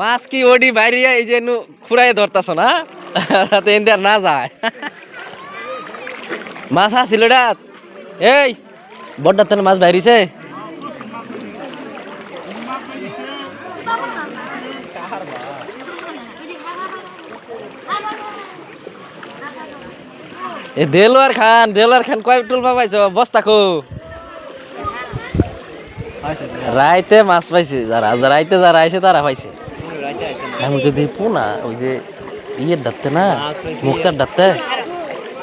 মাছ কি ওডি বাইরে এই যে খুঁড়াই ধরতাছ না তাতে এনতে না যায়। মাছ আসছিল ডাত এই বড্ডার তেন মাছ বাইরিছে। এ দেলোয়ার খান দেলোয়ার খান কয় টুল পাইছ বস্তা কো রাইতে মাছ পাইছে যারা যারা রাইতে যারা আইছে তারা পাইছে। আমি যদি পোনা ওই যে ইয়ের ডাকতে না মুক্তার ডাকতে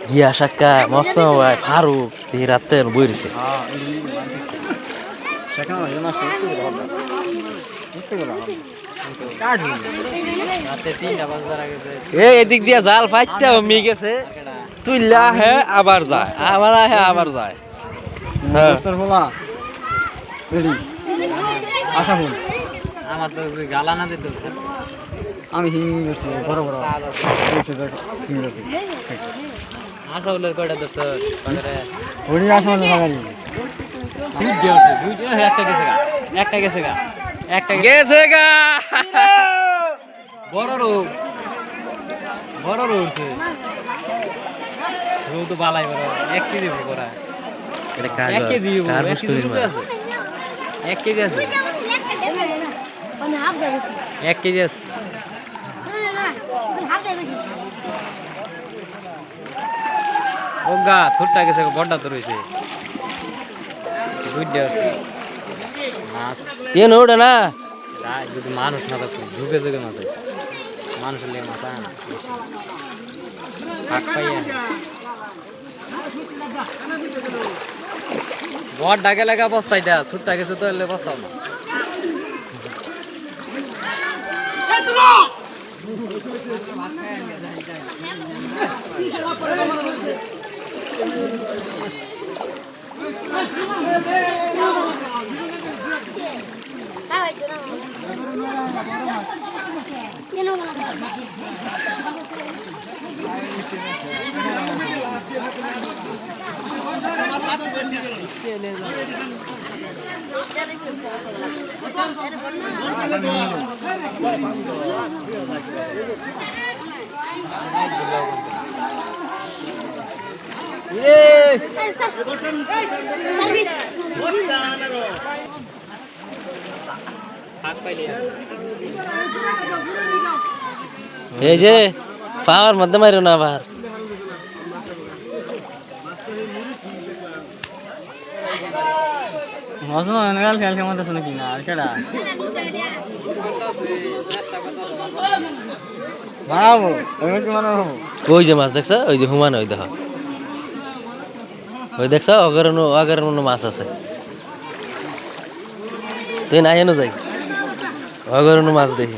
গিয়া সাক্কা মস্ত ভাই ফারুক এই রাতে বই রয়েছে এদিক দিয়া জাল ফাইতে মি গেছে। তুই হে আবার যায়। আবার আহে আবার যায়। হ্যাঁ। দোস্তর বলা রেডি। আশা আমার তো গালা না দিত আমি হিং করছি বড় বড়। হিং করছি। আশা উল্লের কয়টা দোষ ওড়ি আশা মানে ভাগানি একটা গেছে গা। একটা গেছে গা। একটা গেছে গা। বড় রোগ বড় রোগ উঠছে রোগ তো বালাই বড়। এক কেজি করা এক কেজি এক কেজি আছে। এক কেজি আছে। হাফ দেবে এক কেজি আছে হাফ দেবে ওগা ছোট্টা গেছে বড়টা তো রয়েছে দুইটা আছে মাছ। এ নোড়ে না। যদি মানুষ না থাকতো ঝুঁকে ঝুঁকে মাছ মানুষের লেগে মাছ আয় না। ফাঁক পাইয়া বড় ডাকে লাগা বস্তাই দেয়া ছুটটা গেছে তো এলে বস্তাও না। পাইলে এই যে পাওয়ার মধ্যে মারো না আবার। মজনো এনগাল খেল কেমন আছে নাকি না? আর কেডা? বাবু আমি কি মানে ওই যে মাছ দেখছ? ওই যে হুমান ওই দেখ। ওই দেখছ? অগরণ অগরণ মাছ আছে। তুই না যাই। অগর মাছ দেখি।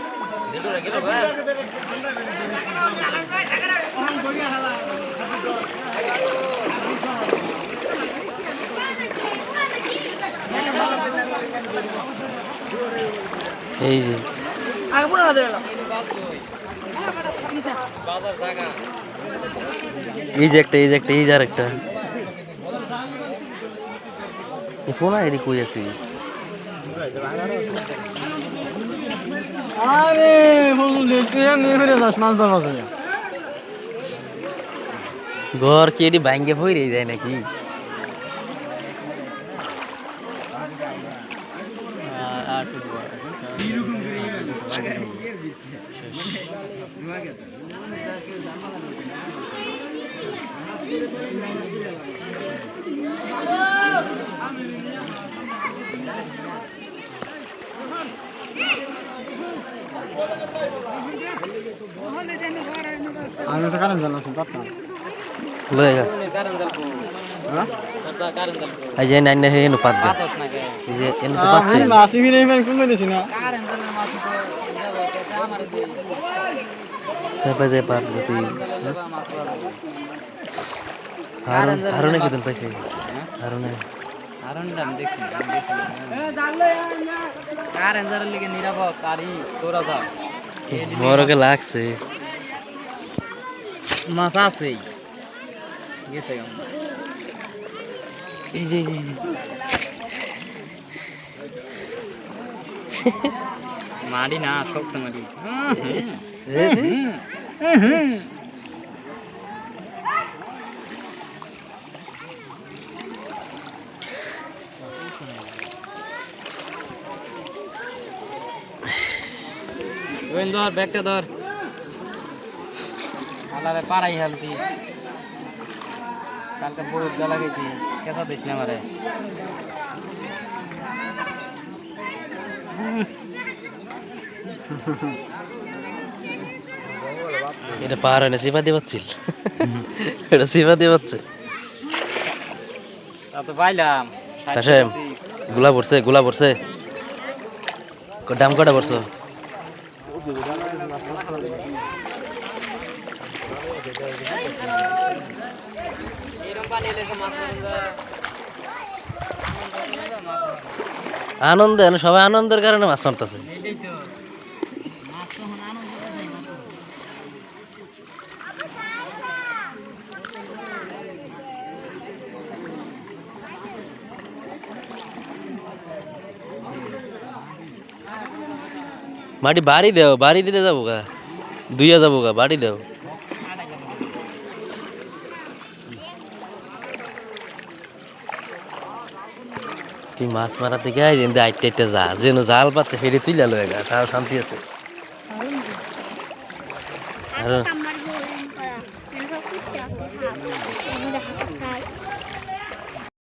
এই যে। আগে পুরো এই যে একটা এই যে একটা এই যে আর একটা ফোন আইডি কই আছে? আরে! ঘর কি এটি ভাঙ্গে ভরে যায় নাকি? আর আমি তো কারণ জানা শুনতাম না লয়ে গা কারণ দলকো কারণ দলকো এই যে এনু পাত এই যে এনু তো পাচ্ছে। আমি মাসি ফিরে ফেন কোন দিছি না। কারণ দলের মাছ তো আমার দি হ্যাঁ পাত হারুন হারুনে পাইছে? হারুনে। কারণ দলের লিগে নিরাপদ কারি তোরা যা বড়কে লাগছে মাছ আছেই গেছে এই যে এই যে, এই যে মাটি না শক্ত এ, এ, ধর ব্যাগটা ধর। আলাদা পাড়াই হালছি কালকে বহুত গলা গেছি কেসা দিস না আমারে। এটা পার হয় না সিফা দিয়ে পাচ্ছিল? এটা সিফা দিয়ে পাচ্ছে। তা তো পাইলাম। গুলা পড়ছে গুলা পড়ছে দাম কটা পড়ছো এরকম পানি এলেছে মাছ আনন্দ সবাই আনন্দের কারণে মাছ মারতেছে এইটাই তো মাছ তখন আনন্দ পাইছে না তো। মাটি বাড়ি দেও বাড়ি দিতে যাব গা দুইয়া যাব গা বাড়ি দেও। তুই মাছ মারাতে গাই যেন আইটে আইটে যা যেন জাল পাচ্ছে সেটি তুই লালো গা তার শান্তি আছে। আর